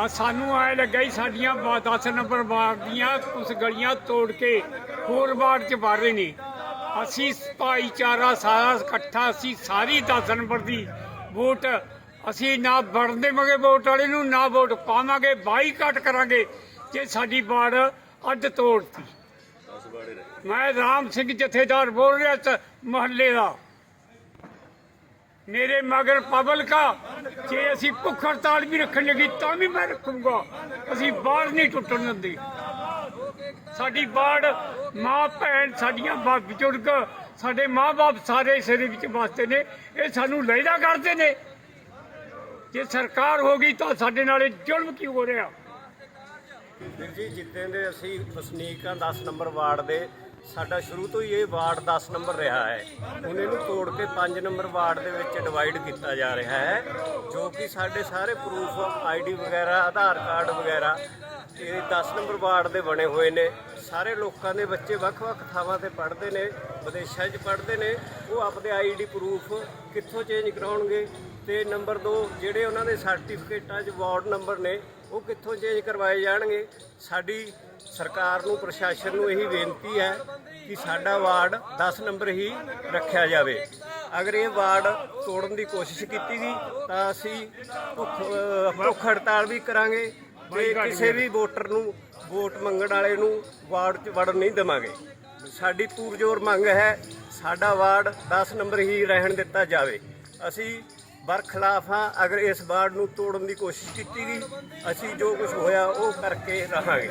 ਆ ਸਾਨੂੰ ਆਏ ਲੱਗਾ ਹੀ ਸਾਡੀਆਂ 10 ਨੰਬਰ ਵਾਰਡ ਦੀਆਂ ਕੁਝ ਗਲੀਆਂ ਤੋੜ ਕੇ ਹੋਰ ਵਾਰਡ ਚ ਵੜ ਰਹੇ ਨੇ। ਅਸੀਂ ਭਾਈਚਾਰਾ ਸਾਰਾ ਇਕੱਠਾ, ਅਸੀਂ ਸਾਰੀ 10 ਨੰਬਰ ਦੀ ਵੋਟ, ਅਸੀਂ ਨਾ ਵੜਨ ਦੇਵਾਂਗੇ ਵੋਟ ਵਾਲੇ ਨੂੰ, ਨਾ ਵੋਟ ਪਾਵਾਂਗੇ, ਬਾਈਕਾਟ ਕਰਾਂਗੇ ਜੇ ਸਾਡੀ ਵਾਰਡ ਅੱਡ ਤੋੜਤੀ। ਮੈਂ ਰਾਮ ਸਿੰਘ ਜਥੇਦਾਰ ਬੋਲ ਰਿਹਾ ਮਹੱਲੇ ਦਾ। ਮੇਰੇ ਮਗਰ ਪਬਲਿਕ ਜੇ ਅਸੀਂ ਭੁੱਖ ਹੜਤਾਲ ਵੀ ਰੱਖਣ ਲੱਗੀ ਤਾਂ ਵੀ ਮੈਂ ਰੱਖੂੰਗਾ। ਅਸੀਂ ਬਾਹਰ ਨਹੀਂ ਟੁੱਟਣ ਦਿੰਦੇ। ਸਾਡੀ ਬਾੜ ਮਾਂ, ਭੈਣ, ਸਾਡੀਆਂ ਬਾਪ ਬਜ਼ੁਰਗ, ਸਾਡੇ ਮਾਂ-ਬਾਪ ਸਾਰੇ ਇਸ ਵਿੱਚ ਵਸਦੇ ਨੇ। ਇਹ ਸਾਨੂੰ ਲੈਦਾ ਕਰਦੇ ਨੇ। ਜੇ ਸਰਕਾਰ ਹੋ ਗਈ ਤਾਂ ਸਾਡੇ ਨਾਲ ਇਹ ਜ਼ੁਲਮ ਕਿਉਂ ਹੋ ਰਿਹਾ? ਵੀਰ ਜੀ ਜਿੱਦਾਂ ਦੇ ਅਸੀਂ ਵਸਨੀਕ ਹਾਂ 10 ਨੰਬਰ ਵਾਰਡ ਦੇ। ਸਾਡਾ ਸ਼ੁਰੂ ਤੋਂ ਹੀ ਇਹ ਵਾਰਡ 10 ਨੰਬਰ ਰਿਹਾ ਹੈ। ਹੁਣ ਇਹਨੂੰ ਤੋੜ ਕੇ 5 ਨੰਬਰ ਵਾਰਡ ਦੇ ਵਿੱਚ ਡਿਵਾਈਡ ਕੀਤਾ ਜਾ ਰਿਹਾ ਹੈ, ਜੋ ਕਿ ਸਾਡੇ ਸਾਰੇ ਪ੍ਰੂਫ ਆਈਡੀ ਵਗੈਰਾ, ਆਧਾਰ ਕਾਰਡ ਵਗੈਰਾ ਇਹ 10 ਨੰਬਰ ਵਾਰਡ ਦੇ ਬਣੇ ਹੋਏ ਨੇ। ਸਾਰੇ ਲੋਕਾਂ ਦੇ ਬੱਚੇ ਵੱਖ-ਵੱਖ ਥਾਵਾਂ ਤੇ ਪੜ੍ਹਦੇ ਨੇ, ਵਿਦੇਸ਼ਾਂ 'ਚ ਪੜ੍ਹਦੇ ਨੇ। ਉਹ ਆਪਦੇ ਆਈਡੀ ਪ੍ਰੂਫ ਕਿੱਥੋਂ ਚੇਂਜ ਕਰਾਉਣਗੇ ਤੇ ਨੰਬਰ 2 ਜਿਹੜੇ ਉਹਨਾਂ ਦੇ ਸਰਟੀਫਿਕੇਟਾਂ 'ਚ ਵਾਰਡ ਨੰਬਰ ਨੇ, ਉਹ ਕਿੱਥੋਂ ਚੇਂਜ ਕਰਵਾਏ ਜਾਣਗੇ। ਸਾਡੀ ਸਰਕਾਰ ਨੂੰ ਪ੍ਰਸ਼ਾਸਨ ਨੂੰ ਇਹੀ ਬੇਨਤੀ ਹੈ ਕਿ ਸਾਡਾ ਵਾਰਡ 10 ਨੰਬਰ ਹੀ ਰੱਖਿਆ ਜਾਵੇ। ਅਗਰ ਇਹ ਵਾਰਡ ਤੋੜਨ ਦੀ ਕੋਸ਼ਿਸ਼ ਕੀਤੀ ਗਈ ਤਾਂ ਅਸੀਂ ਭੁੱਖ ਭੁੱਖ ਹੜਤਾਲ ਵੀ ਕਰਾਂਗੇ ਤੇ ਕਿਸੇ ਵੀ ਵੋਟਰ ਨੂੰ ਵੋਟ ਮੰਗਣ ਵਾਲੇ ਨੂੰ ਵਾਰਡ 'ਚ ਵੜਨ ਨਹੀਂ ਦੇਵਾਂਗੇ। ਸਾਡੀ ਪੂਰਜੋਰ ਮੰਗ ਹੈ ਸਾਡਾ ਵਾਰਡ 10 ਨੰਬਰ ਹੀ ਰਹਿਣ ਦਿੱਤਾ ਜਾਵੇ। ਅਸੀਂ ਬਰਖਲਾਫ ਹਾਂ ਅਗਰ ਇਸ ਵਾਰਡ ਨੂੰ ਤੋੜਨ ਦੀ ਕੋਸ਼ਿਸ਼ ਕੀਤੀ ਗਈ ਅਸੀਂ ਜੋ ਕੁਝ ਹੋਇਆ ਉਹ ਕਰਕੇ ਰਹਾਂਗੇ।